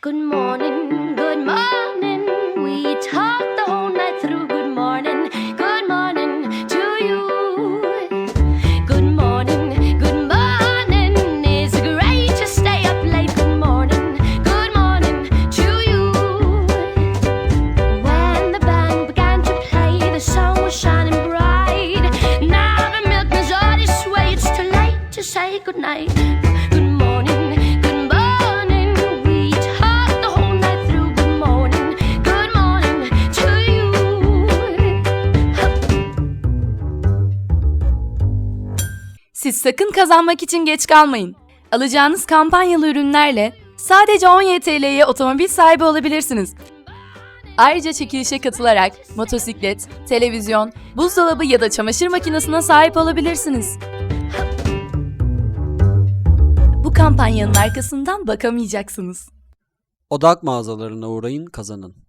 Good morning, good morning. We talked the whole night through. Good morning, good morning to you. Good morning, good morning. It's great to stay up late. Good morning, good morning to you. When the band began to play, the sun was shining bright. Now the milkman's on his way. It's too late to say goodnight. Siz sakın kazanmak için geç kalmayın. Alacağınız kampanyalı ürünlerle sadece 17 TL'ye otomobil sahibi olabilirsiniz. Ayrıca çekilişe katılarak motosiklet, televizyon, buzdolabı ya da çamaşır makinesine sahip olabilirsiniz. Bu kampanyanın arkasından bakamayacaksınız. Odak mağazalarına uğrayın kazanın.